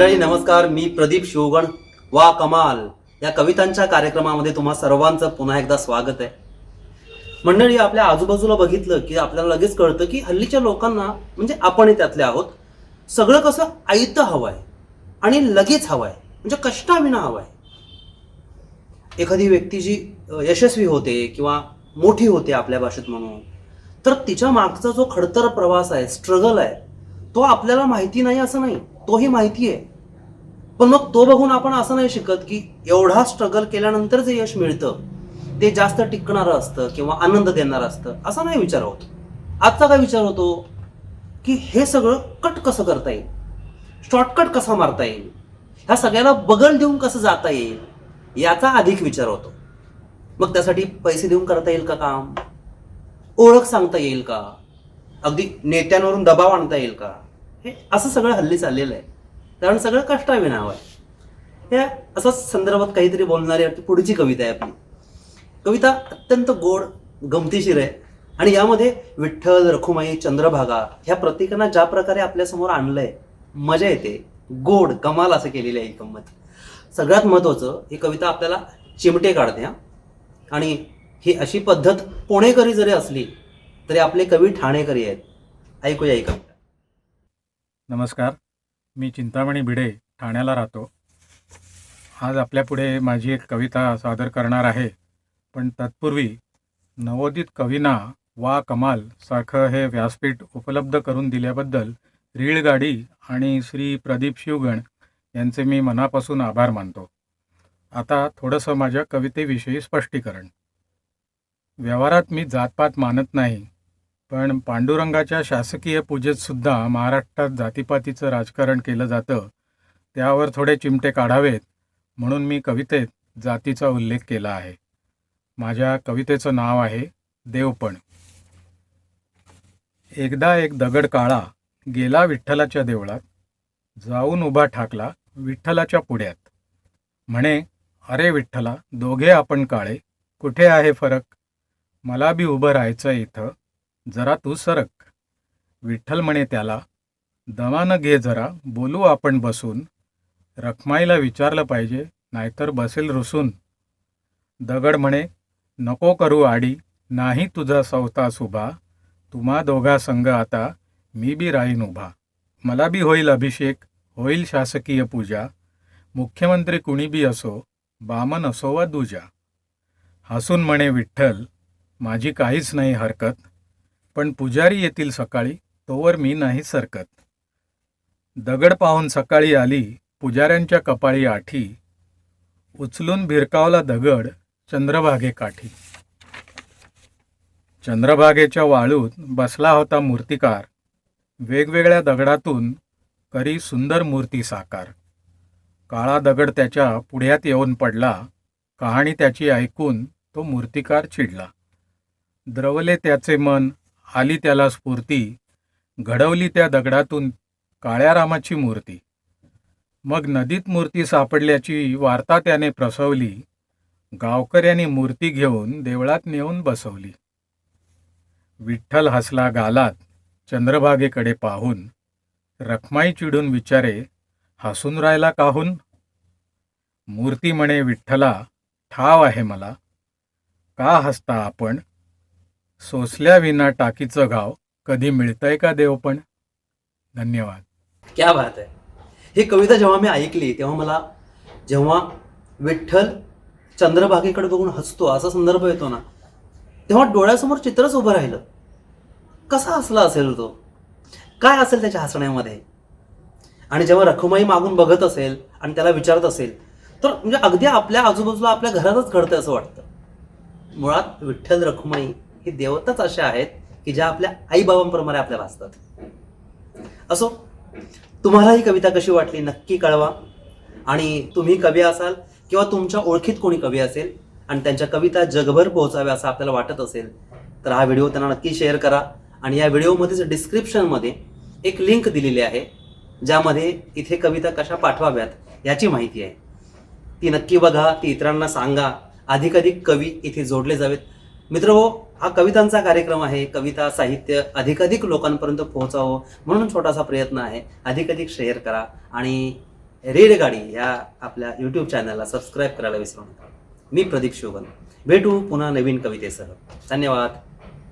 मंडळी नमस्कार. मी प्रदीप शिवगण वा कमाल. या कवितांच्या कार्यक्रमामध्ये तुम्हा सर्वांचं पुन्हा एकदा स्वागत आहे. मंडळी आपल्या आजूबाजूला बघितलं की आपल्याला लगेच कळतं की हल्लीच्या लोकांना म्हणजे आपणही त्यातले आहोत सगळं कसं आयतं आहे आणि लगेच हवं आहे म्हणजे कष्टाविना हवं आहे एखादी व्यक्ती जी यशस्वी होते किंवा मोठी होते आपल्या भाषेत म्हणून तर तिच्या मागचा जो खडतर प्रवास आहे स्ट्रगल आहे तो आपल्याला माहिती नाही असं नाही तोही माहिती आहे पण मग तो बघून आपण असं नाही शिकत की एवढा स्ट्रगल केल्यानंतर जे यश मिळतं ते जास्त टिकणारं असतं किंवा आनंद देणारं असतं असा नाही विचार होतो. आजचा काय विचार होतो की हे सगळं कट कसं करता येईल? शॉर्टकट कसा मारता येईल? ह्या सगळ्याला बगल देऊन कसं जाता येईल? याचा अधिक विचार होतो. मग त्यासाठी पैसे देऊन करता येईल का काम? ओळख सांगता येईल का? अगदी नेत्यांवरून दबाव आणता येईल का? हे असं सगळं हल्ली चाललेलं आहे. कारण सगळं कष्टाविनाव आहे. या असंच संदर्भात काहीतरी बोलणारी आपली पुढची कविता आहे आपली. कविता अत्यंत गोड गमतीशीर आहे. आणि यामध्ये विठ्ठल रखुमाई चंद्रभागा ह्या प्रत्येकांना ज्या प्रकारे आपल्यासमोर आणलंय मजा येते. गोड कमाल असं केलेली आहे ही गंमत सगळ्यात महत्त्वाचं ही कविता आपल्याला चिमटे काढते हा. आणि ही अशी पद्धत पुणेकरी जरी असली तरी आपले कवी ठाणेकरी आहेत. ऐकूया ही कविता नमस्कार. मी चिंतामणी भिडे ठाण्याला राहतो. आज आपल्यापुढे माझी एक कविता सादर करणार आहे. पण तत्पूर्वी नवोदित कवींना वा कमाल सारखं हे व्यासपीठ उपलब्ध करून दिल्याबद्दल रीळगाडी आणि श्री प्रदीप शिवगण यांचे मी मनापासून आभार मानतो. आता थोडंसं माझ्या कवितेविषयी स्पष्टीकरण. व्यवहारात मी जातपात मानत नाही. पण पांडुरंगाच्या शासकीय पूजेत सुद्धा महाराष्ट्रात जातीपातीचं राजकारण केलं जातं. त्यावर थोडे चिमटे काढावेत म्हणून मी कवितेत जातीचा उल्लेख केला आहे. माझ्या कवितेचं नाव आहे देवपण. एकदा एक दगड काळा गेला विठ्ठलाच्या देवळात. जाऊन उभा ठाकला विठ्ठलाच्या पुढ्यात. म्हणे अरे विठ्ठला दोघे आपण काळे. कुठे आहे फरक? मला बी उभं राहायचं इथं. जरा तू सरक. विठ्ठल म्हणे त्याला दमानं घे जरा बोलू आपण बसून. रखमाईला विचारलं पाहिजे नाहीतर बसेल रुसून. दगड म्हणे नको करू आडी नाही तुझा सवता उभा तुम्हा दोघा संग आता मी बी राहीन उभा. मला बी होईल अभिषेक होईल शासकीय पूजा. मुख्यमंत्री कुणी बी असो बामन असो वा दुजा. हसून म्हणे विठ्ठल माझी काहीच नाही हरकत. पण पुजारी येतील सकाळी तोवर मी नाही सरकत. दगड पाहून सकाळी आली पुजाऱ्यांच्या कपाळी आठी उचलून भिरकावला दगड चंद्रभागे काठी. चंद्रभागेच्या वाळूत बसला होता मूर्तिकार वेगवेगळ्या दगडातून करी सुंदर मूर्ती साकार. काळा दगड त्याच्या पुढ्यात येऊन पडला कहाणी त्याची ऐकून तो मूर्तिकार चिडला. द्रवले त्याचे मन आली त्याला स्फूर्ती घडवली त्या दगडातून काळ्या रामाची मूर्ती. मग नदीत मूर्ती सापडल्याची वार्ता त्याने प्रसवली गावकऱ्यांनी मूर्ती घेऊन देवळात नेऊन बसवली. विठ्ठल हसला गालात चंद्रभागेकडे पाहून रखमाई चिडून विचारे हसून राहिला काहून? मूर्ती म्हणे विठ्ठला ठाव आहे मला. का हसता आपण? सोसल्याविना टाकीचं गाव कधी मिळतंय का देव पण? धन्यवाद. क्या बात आहे ही कविता जेव्हा मी ऐकली तेव्हा मला जेव्हा विठ्ठल चंद्रभागेकडे बघून हसतो असा संदर्भ येतो ना तेव्हा डोळ्यासमोर चित्रच उभं राहिलं. कसा हसला असेल तो? काय असेल त्याच्या हसण्यामध्ये? आणि जेव्हा रखुमाई मागून बघत असेल आणि त्याला विचारत असेल तर म्हणजे अगदी आपल्या आजूबाजूला आपल्या घरातच घडतं असं वाटतं. मुळात विठ्ठल रखुमाई ही देवताच अशा आहेत की ज्या आपल्या आईबाबांप्रमाणे आपल्या वाचतात असो तुम्हाला ही कविता कशी वाटली नक्की कळवा. आणि तुम्ही कवी असाल किंवा तुमच्या ओळखीत कोणी कवी असेल आणि त्यांच्या कविता जगभर पोहोचाव्या असं आपल्याला वाटत असेल तर हा व्हिडिओ त्यांना नक्की शेअर करा. आणि या व्हिडिओमध्येच डिस्क्रिप्शनमध्ये एक लिंक दिलेली आहे ज्यामध्ये इथे कविता कशा पाठवाव्यात याची माहिती आहे. ती नक्की बघा ती इतरांना सांगा. अधिकाधिक कवी इथे जोडले जावेत. मित्र हो हा कवितांचा कार्यक्रम आहे. कविता साहित्य अधिकाधिक लोकांपर्यंत पोहोचावं म्हणून छोटासा प्रयत्न आहे. अधिकाधिक शेअर करा आणि रेडगाडी ह्या आपल्या यूट्यूब चॅनलला सबस्क्राईब करायला विसरू नका. मी प्रदीप शोभन भेटू पुन्हा नवीन कवितेसह. धन्यवाद.